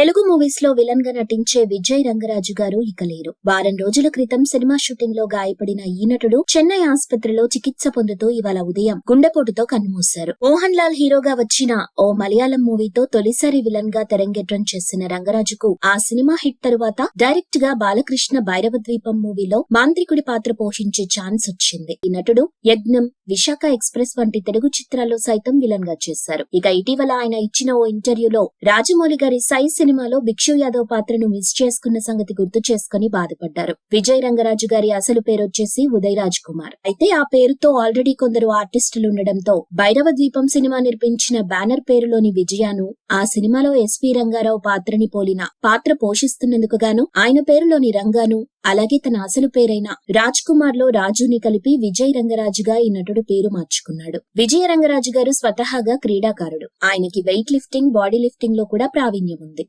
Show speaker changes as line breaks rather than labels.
తెలుగు మూవీస్లో విలన్గా నటించే విజయ్ రంగరాజు గారు ఇక లేరు. వారం రోజుల క్రితం సినిమా షూటింగ్లో గాయపడిన ఈ నటుడు చెన్నై ఆసుపత్రిలో చికిత్స పొందుతూ ఇవాళ ఉదయం గుండెపోటుతో కన్నుమూశారు. మోహన్ లాల్ హీరోగా వచ్చిన ఓ మలయాళం మూవీతో తొలిసారి విలన్గా తెరంగేట్రం చేసిన రంగరాజుకు ఆ సినిమా హిట్ తరువాత డైరెక్ట్గా బాలకృష్ణ భైరవ ద్వీపం మూవీలో మాంత్రికుడి పాత్ర పోషించే ఛాన్స్ వచ్చింది. ఈ నటుడు యజ్ఞం విశాఖ ఎక్స్ప్రెస్ వంటి తెలుగు చిత్రాల్లో సైతం విలన్గా చేశారు. ఇక ఇటీవల ఆయన ఇచ్చిన ఓ ఇంటర్వ్యూలో రాజమౌళి గారి సై సినిమాలో భిక్షు యాదవ్ పాత్రను మిస్ చేసుకున్న సంగతి గుర్తు చేసుకుని బాధపడ్డారు. విజయ్ రంగరాజు గారి అసలు పేరు వచ్చేసి ఉదయ్ రాజ్ కుమార్ అయితే ఆ పేరుతో ఆల్రెడీ కొందరు ఆర్టిస్టులు ఉండడంతో భైరవ ద్వీపం సినిమా నిర్మించిన బ్యానర్ పేరులోని విజయాను ఆ సినిమాలో ఎస్పి రంగారావు పాత్రని పోలిన పాత్ర పోషిస్తున్నందుకు గాను ఆయన పేరులోని రంగాను అలాగే తన అసలు పేరైన రాజ్ కుమార్లో రాజుని కలిపి విజయ్ రంగరాజుగా ఈ నటుడు పేరు మార్చుకున్నాడు. విజయ రంగరాజు గారు స్వతహాగా క్రీడాకారుడు. ఆయనకి వెయిట్ లిఫ్టింగ్ బాడీ లిఫ్టింగ్లో కూడా ప్రావీణ్యం ఉంది.